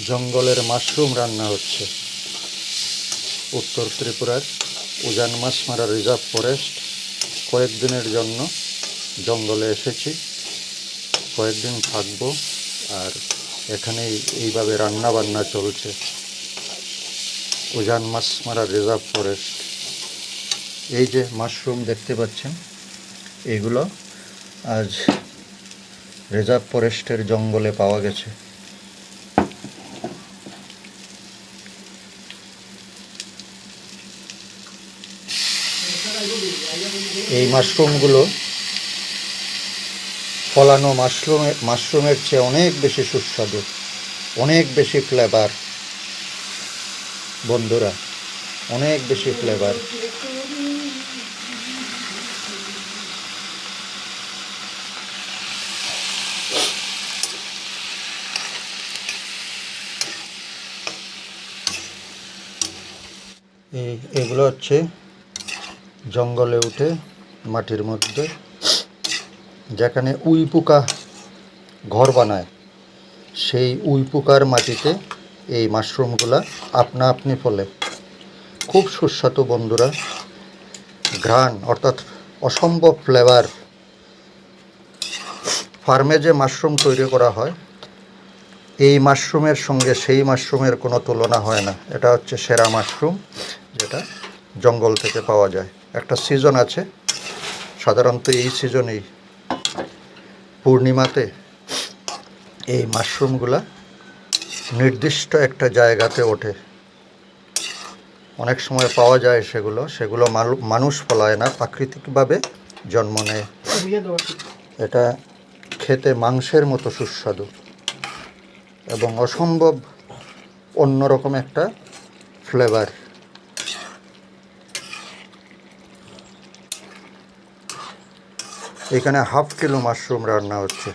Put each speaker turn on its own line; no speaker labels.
জঙ্গলের মাশরুম রান্না হচ্ছে। উত্তর ত্রিপুরার উজান মাছমারা রিজার্ভ ফরেস্ট। কয়েকদিনের জন্য জঙ্গলে এসেছি। কয়েকদিন থাকব আর এখানেই এইভাবে রান্না বান্না চলছে। উজান মাছমারা রিজার্ভ ফরেস্ট। এই যে মাশরুম দেখতে পাচ্ছেন, এগুলো আজ রিজার্ভ ফরেস্টের জঙ্গলে পাওয়া গেছে। এই মাশরুমগুলো ফলানো মাশরুমের মাশরুমের চেয়ে অনেক বেশি সুস্বাদু, অনেক বেশি ফ্লেভার বন্ধুরা, অনেক বেশি ফ্লেভার এগুলো হচ্ছে জঙ্গলে উঠে মাটির মধ্যে, যেখানে উই পোকা ঘর বানায়, সেই উই পোকার মাটিতে এই মাশরুমগুলো আপনা আপনি ফলে। খুব সুস্বাদু বন্ধুরা, ঘ্রাণ অর্থাৎ অসম্ভব ফ্লেভার ফার্মে যে মাশরুম তৈরি করা হয়, এই মাশরুমের সঙ্গে সেই মাশরুমের কোনো তুলনা হয় না। এটা হচ্ছে সেরা মাশরুম, যেটা জঙ্গল থেকে পাওয়া যায়। একটা সিজন আছে। সাধারণত এই সিজনেই পূর্ণিমাতে এই মাশরুমগুলা নির্দিষ্ট একটা জায়গাতে ওঠে। অনেক সময় পাওয়া যায় সেগুলো সেগুলো মানুষ ফলায় না, প্রাকৃতিকভাবে জন্ম নেয়। এটা খেতে মাংসের মতো সুস্বাদু এবং অসম্ভব অন্যরকম একটা ফ্লেভার এখানে হাফ কিলো মাশরুম রান্না হচ্ছে।